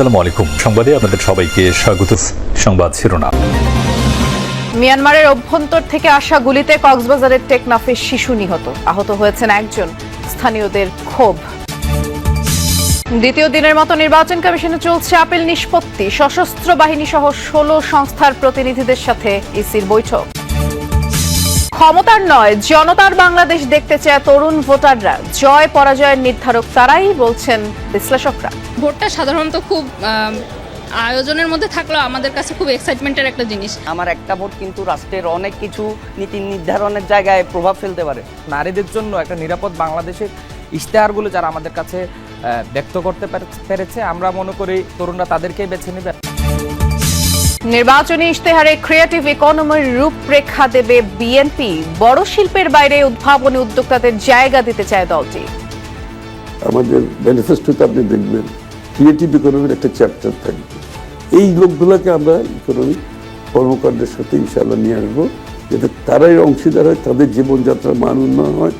আসসালামু আলাইকুম। সংবাদে আপনাদের সবাইকে স্বাগত। সংবাদ শিরোনাম। মিয়ানমারের অভ্যন্তর থেকে আসা গুলিতে কক্সবাজারের টেকনাফে শিশু নিহত। আহত হয়েছেন একজন। স্থানীয়দের ক্ষোভ। দ্বিতীয় দিনের মতো নির্বাচন কমিশনে চলছে আপিল নিষ্পত্তি। সশস্ত্র বাহিনী সহ ষোলো সংস্থার প্রতিনিধিদের সাথে ইসির বৈঠক। ক্ষমতার নয়, জনতার বাংলাদেশ দেখতে চায় তরুণ ভোটাররা। জয়, পরাজয়ের নির্ধারক তারাই বলছেন বিশ্লেষকরা। ভোটটা সাধারণত খুব আয়োজনের মধ্যে থাকলেও আমাদের কাছে খুব এক্সাইটমেন্টের একটা জিনিস। আমার একটা ভোট কিন্তু রাষ্ট্রের অনেক কিছু নীতি নির্ধারণের জায়গায় প্রভাব ফেলতে পারে। নারীদের জন্য একটা নিরাপদ বাংলাদেশের ইশতেহারগুলো যারা আমাদের কাছে ব্যক্ত করতে পেরেছে আমরা মনে করি তরুণরা তাদেরকেই বেছে নেবে। নির্বাচনী ইশতেহারে ক্রিয়েটিভ ইকোনমির রূপরেখা দেবে বিএনপি বড় শিল্পের বাইরে উদ্ভাবনী উদ্যোক্তাদের জায়গা দিতে চায় দলটি। আমাদের ম্যানিফেস্টোতে আপনি দেখবেন ক্রিয়েটিভ ইকোনমির একটা চ্যাপ্টার থাকবে। এই লোকগুলোকে আমরা ইকোনমিক কর্মকাণ্ডের সাথে ইনশাল্লাহ নিয়ে আসব যাতে তারাই অংশীদার হয় তাদের জীবনযাত্রার মান উন্নয়ন হয়।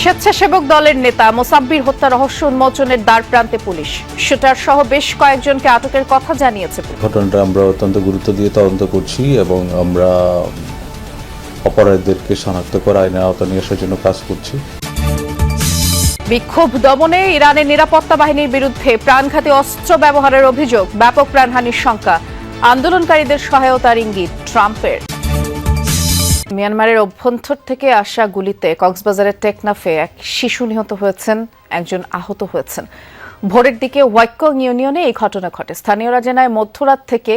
স্বেচ্ছাসেবক দলের নেতা মোসাব্বির হত্যা রহস্য উন্মোচনের দ্বার প্রান্তে পুলিশ। শুটার সহ বেশ কয়েকজনকে আটকের কথা জানিয়েছে ঘটনাটা আমরা অত্যন্ত গুরুত্ব দিয়ে তদন্ত করছি এবং আমরা অপরাধীদেরকে শনাক্ত করে আইনের আওতা নিয়ে আসার জন্য কাজ করছি। বিক্ষোভ দমনে ইরানের নিরাপত্তা বাহিনীর বিরুদ্ধে প্রাণঘাতী অস্ত্র ব্যবহারের অভিযোগ, ব্যাপক প্রাণহানির শঙ্কা। আন্দোলনকারীদের সহায়তার ইঙ্গিত, ট্রাম্পের। মিয়ানমারের অভ্যন্তর থেকে আসা গুলিতে কক্সবাজারের টেকনাফে এক শিশু নিহত হয়েছেন, একজন আহত হয়েছেন। ভোরের দিকে ওয়াইকং ইউনিয়নে এই ঘটনা ঘটে। স্থানীয়রা জানায়, মধ্যরাত থেকে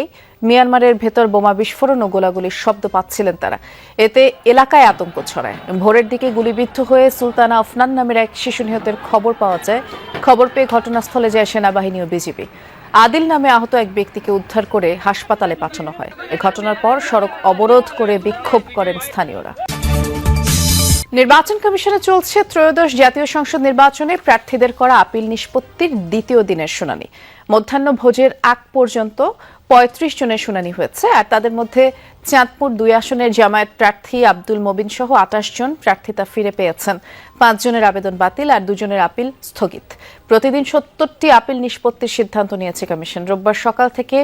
মিয়ানমারের ভেতর বোমা বিস্ফোরণ ও গোলাগুলির শব্দ পাচ্ছিলেন তারা। এতে এলাকায় আতঙ্ক ছড়ায়। ভোরের দিকে গুলিবিদ্ধ হয়ে সুলতানা আফনান নামের এক শিশু নিহতের খবর পাওয়া যায়। খবর পেয়ে ঘটনাস্থলে যায় সেনাবাহিনী ও বিজিবি। আদিল নামে আহত এক ব্যক্তিকে উদ্ধার করে হাসপাতালে পাঠানো হয়। এ ঘটনার পর সড়ক অবরোধ করে বিক্ষোভ করেন স্থানীয়রা। নির্বাচন কমিশনে চলছে ত্রয়োদশ জাতীয় সংসদ নির্বাচনে প্রার্থীদের করা আপিল নিষ্পত্তির দ্বিতীয় দিনের শুনানি। মধ্যাহ্ন ভোজের আগ পর্যন্ত পঁয়ত্রিশ জনের শুনানি হয়েছে, আর তাদের মধ্যে চাঁদপুর দুই আসনের জামায়াত প্রার্থী আব্দুল মবিন সহ আঠাশ জন প্রার্থিতা ফিরে পেয়েছেন। পাঁচ জনের আবেদন বাতিল আর দুজনের আপিল স্থগিত। প্রতিদিন সত্তরটি আপিল নিষ্পত্তির সিদ্ধান্ত নিয়েছে কমিশন। রোববার সকাল থেকে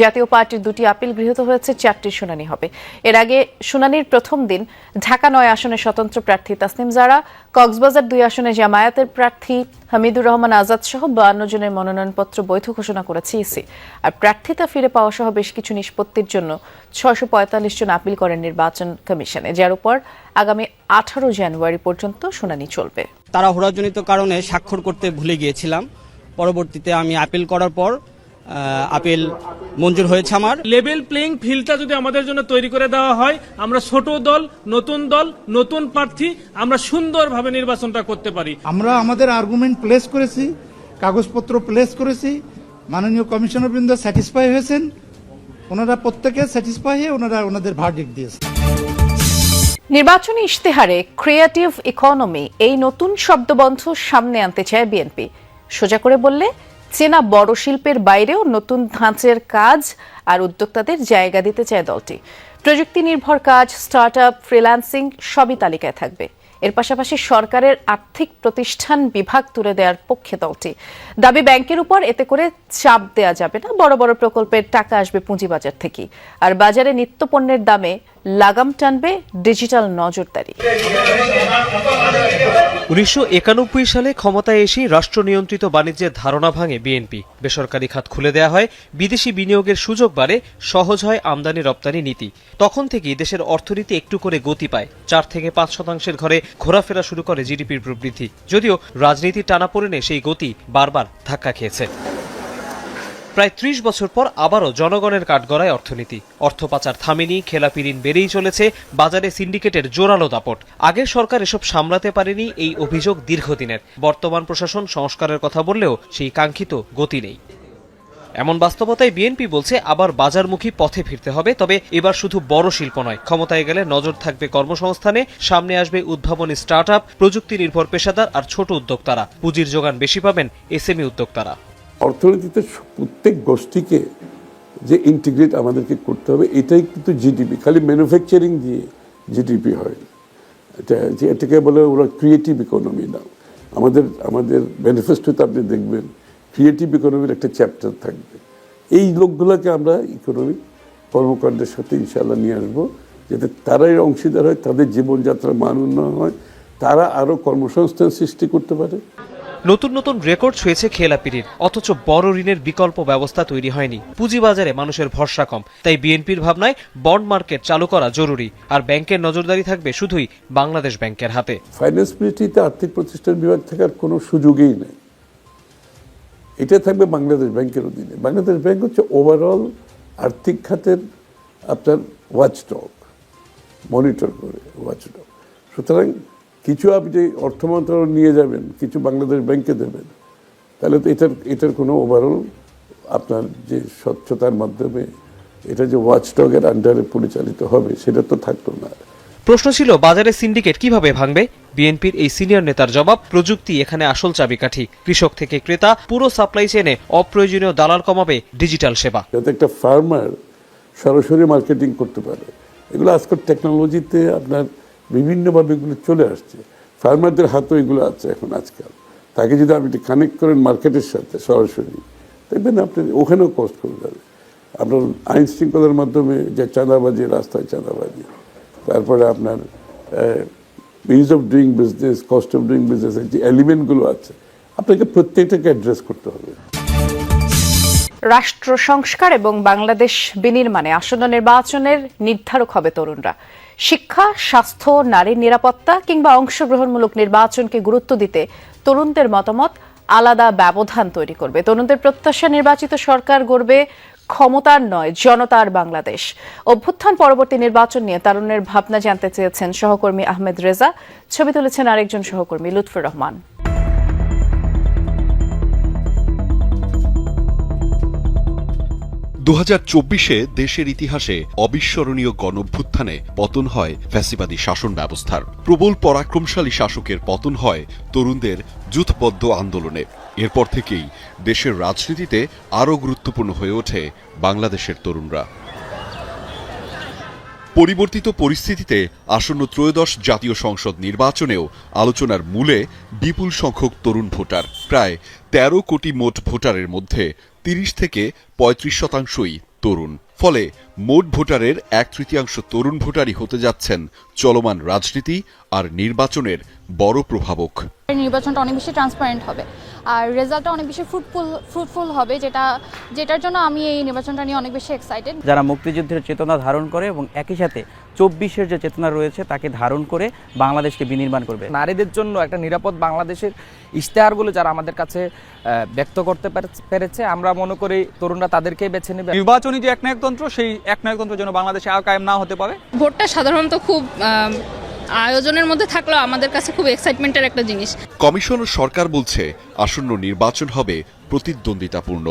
জাতীয় পার্টির দুটি আপিল গৃহীত হয়েছে, চারটি শুনানি হবে। এর আগে শুনানির প্রথম দিন ঢাকা নয় আসনের স্বতন্ত্র প্রার্থী তাসনিম জারা, কক্সবাজার দুই আসনে জামায়াতের প্রার্থী হামিদুর রহমান আজাদ সহ বান্ন জনের মনোনয়নপত্র বৈধ ঘোষণা করেছে ইসি। আর প্রার্থিতা ফিরে পাওয়া সহ বেশ কিছু নিষ্পত্তির জন্য ছয়শো পঁয়তাল্লিশ জন আপিল করেন নির্বাচন কমিশনে যার উপর আগামী আঠারো জানুয়ারি পর্যন্ত শুনানি চলবে। তারা তাড়াহুড়াজনিত কারণে স্বাক্ষর করতে ভুলে গিয়েছিলাম। পরবর্তীতে আমি আপিল করার পর আপিল মঞ্জুর হয়েছে আমার। লেভেল প্লেইং ফিল্ডটা যদি আমাদের জন্য তৈরি করে দেওয়া হয় আমরা ছোট দল নতুন দল নতুন প্রার্থী আমরা সুন্দরভাবে নির্বাচনটা করতে পারি। আমরা আমাদের আর্গুমেন্ট প্লেস করেছি কাগজপত্র প্লেস করেছি মাননীয় কমিশনার বৃন্দ স্যাটিসফাই হয়েছেন। ওনারা প্রত্যেকে স্যাটিসফাই হয়ে ওনারা ওনাদের ভার্ডিক্ট দিয়েছেন। নির্বাচনী ইশতেহারে ক্রিয়েটিভ ইকোনমি এই নতুন শব্দবন্ধ সামনে আনতে চায় বিএনপি সোজা করে বললে, চেনা বড় শিল্পের বাইরেও নতুন ধাঁচের কাজ আর উদ্যোক্তাদের জায়গা দিতে চায় দলটি। প্রযুক্তি নির্ভর কাজ স্টার্ট আপ ফ্রিল্যান্সিং সবই তালিকায় থাকবে। এর পাশাপাশি সরকারের আর্থিক প্রতিষ্ঠান বিভাগ তুলে দেওয়ার পক্ষে দলটি। দাবি ব্যাংকের উপর, এতে করে চাপ দেওয়া যাবে না। বড় বড় প্রকল্পের টাকা আসবে পুঁজিবাজার থেকে আর বাজারে নিত্য পণ্যের দামে লাগাম টানবে ডিজিটাল নজরদারি। উনিশশো একানব্বই সালে ক্ষমতায় এসেই রাষ্ট্র নিয়ন্ত্রিত বাণিজ্যের ধারণা ভাঙে বিএনপি। বেসরকারি খাত খুলে দেওয়া হয়, বিদেশি বিনিয়োগের সুযোগ বাড়ে, সহজ হয় আমদানি রপ্তানি নীতি। তখন থেকেই দেশের অর্থনীতি একটু করে গতি পায়। চার থেকে পাঁচ শতাংশের ঘরে ঘোরাফেরা শুরু করে জিডিপির প্রবৃদ্ধি। যদিও রাজনীতির টানাপোড়েনে সেই গতি বারবার ধাক্কা খেয়েছে। প্রায় ত্রিশ বছর পর আবারও জনগণের কাঠগড়ায় অর্থনীতি। অর্থ পাচার থামেনি খেলাপি ঋণ বেড়েই চলেছে, বাজারে সিন্ডিকেটের জোরালো দাপট। আগের সরকার এসব সামলাতে পারেনি এই অভিযোগ দীর্ঘদিনের। বর্তমান প্রশাসন সংস্কারের কথা বললেও সেই কাঙ্ক্ষিত গতি নেই। এমন বাস্তবতায় বিএনপি বলছে আবার বাজারমুখী পথে ফিরতে হবে, তবে এবার শুধু বড় শিল্প নয়। ক্ষমতায় গেলে নজর থাকবে কর্মসংস্থানে, সামনে আসবে উদ্ভাবনী স্টার্ট আপ প্রযুক্তি নির্ভর পেশাদার আর ছোট উদ্যোক্তারা। পুঁজির যোগান বেশি পাবেন এসএমই উদ্যোক্তারা। অর্থনীতিতে প্রত্যেক গোষ্ঠীকে যে ইন্টিগ্রেট আমাদেরকে করতে হবে, এটাই কিন্তু জিডিপি খালি ম্যানুফ্যাকচারিং দিয়ে জিডিপি হয়। এটা যে এটাকে বলে ওরা ক্রিয়েটিভ ইকোনমি না আমাদের আমাদের ম্যানিফেস্টোতে আপনি দেখবেন ক্রিয়েটিভ ইকোনমির একটা চ্যাপ্টার থাকবে। এই লোকগুলোকে আমরা ইকোনমিক কর্মকাণ্ডের সাথে ইনশাল্লাহ নিয়ে আসব, যাতে তারাই অংশীদার হয়, তাদের জীবনযাত্রার মান উন্নয়ন হয়, তারা আরও কর্মসংস্থান সৃষ্টি করতে পারে। নতুন নতুন রেকর্ড ছুঁয়েছে খেলাপিড়ির অথচ বড় ঋণের বিকল্প ব্যবস্থা তৈরি হয়নি। পুঁজিবাজারে মানুষের ভরসা কম। তাই বিএনপির ভাবনায় বন্ড মার্কেট চালু করা জরুরি। আর ব্যাংকের নজরদারি থাকবে শুধুই বাংলাদেশ ব্যাংকের হাতে। ফাইন্যান্স মিনিস্ট্রিতে আর্থিক প্রতিষ্ঠান বিভাগ থাকার কোনো সুযোগই নেই। এটা থাকবে বাংলাদেশ ব্যাংকের অধীনে। বাংলাদেশ ব্যাংক হচ্ছে ওভারঅল আর্থিক খাতের আপনার ওয়াচডগ মনিটর করে ওয়াচডগ সুতরাং কিছু আপনি অর্থ মন্ত্রণালয় নিয়ে যাবেন কিছু বাংলাদেশ ব্যাংকে দেবেন তাহলে তো এটার এটার কোনো ওভারঅল আপনার যে স্বচ্ছতার মাধ্যমে এটা যে ওয়াচডগের আন্ডারে পরিচালিত হবে সেটা তো থাকতো না। প্রশ্ন ছিল বাজারে সিন্ডিকেট কীভাবে ভাঙবে? বিএনপির এই সিনিয়র নেতার জবাব প্রযুক্তি এখানে আসল চাবিকাঠি। কৃষক থেকে ক্রেতা পুরো সাপ্লাই চেনে অপ্রয়োজনীয় দালাল কমাবে ডিজিটাল সেবা। যাতে একটা ফার্মার সরাসরি মার্কেটিং করতে পারে। এগুলো আজকাল টেকনোলজিতে আপনার বিভিন্নভাবে এগুলো চলে আসছে। ফার্মারদের হাতেও এগুলো আছে এখন আজকাল। তাকে যদি আপনি কানেক্ট করেন মার্কেটের সাথে সরাসরি, দেখবেন আপনি ওখানেও কষ্ট করে যাবে। আপনার আইন শৃঙ্খলার মাধ্যমে যে চাঁদাবাজি, রাস্তায় চাঁদাবাজি, তারপরে আপনার means of doing business cost of doing বিজনেসের যে এলিমেন্টগুলো আছে, আপনাকে প্রত্যেকটাকে অ্যাড্রেস করতে হবে। রাষ্ট্র সংস্কার এবং বাংলাদেশ বিনির্মাণে আসন্ন নির্বাচনের নির্ধারক হবে তরুণরা। শিক্ষা, স্বাস্থ্য নারীর নিরাপত্তা কিংবা অংশগ্রহণমূলক নির্বাচনকে গুরুত্ব দিতে তরুণদের মতামত আলাদা ব্যবধান তৈরি করবে। তরুণদের প্রত্যাশা নির্বাচিত সরকার গড়বে ক্ষমতার নয়, জনতার বাংলাদেশ। অভ্যুত্থান পরবর্তী নির্বাচন নিয়ে তারুণের ভাবনা জানতে চেয়েছেন সহকর্মী আহমেদ রেজা। ছবি তুলেছেন আরেকজন সহকর্মী, লুৎফুর রহমান। দু হাজার চব্বিশে দেশের ইতিহাসে অবিস্মরণীয় গণভ্যুত্থানে পতন হয় ফ্যাসিবাদী শাসন ব্যবস্থার। প্রবল পরাক্রমশালী শাসকের পতন হয় তরুণদের যুথবদ্ধ আন্দোলনে। এরপর থেকেই দেশের রাজনীতিতে আরও গুরুত্বপূর্ণ হয়ে ওঠে বাংলাদেশের তরুণরা। পরিবর্তিত পরিস্থিতিতে আসন্ন ত্রয়োদশ জাতীয় সংসদ নির্বাচনেও আলোচনার মূলে বিপুল সংখ্যক তরুণ ভোটার, প্রায় ১৩ কোটি মোট ভোটারের মধ্যে তিরিশ থেকে পঁয়ত্রিশ শতাংশই তরুণ। ফলে মোট ভোটারের এক তৃতীয়াংশ তরুণ ভোটারই হতে যাচ্ছেন চলমান রাজনীতি আর নির্বাচনের বড় প্রভাবক। নির্বাচনটা অনেক বেশি ট্রান্সপারেন্ট হবে আর রেজাল্টটা অনেক বেশি ফ্রুটফুল ফ্রুটফুল হবে যেটা যেটার জন্য আমি এই নির্বাচনটা নিয়ে অনেক বেশি এক্সাইটেড যারা মুক্তিযুদ্ধের চেতনা ধারণ করে এবং একই সাথে চব্বিশের যে চেতনা রয়েছে তাকে ধারণ করে বাংলাদেশকে বিনির্মাণ করবে। নারীদের জন্য একটা নিরাপদ বাংলাদেশের ইশতেহারগুলো যারা আমাদের কাছে ব্যক্ত করতে পেরেছে আমরা মনে করি তরুণরা তাদেরকেই বেছে নেবে। নির্বাচনী যে একনায়কতন্ত্র সেই একনায়কতন্ত্র যেন বাংলাদেশে আর কায়েম না হতে পারে? ভোটটা সাধারণত খুব আয়োজনের মধ্যে থাকলেও আমাদের কাছে খুব এক্সাইটমেন্টের একটা জিনিস। কমিশন ও সরকার বলছে আসন্ন নির্বাচন হবে প্রতিদ্বন্দ্বিতাপূর্ণ।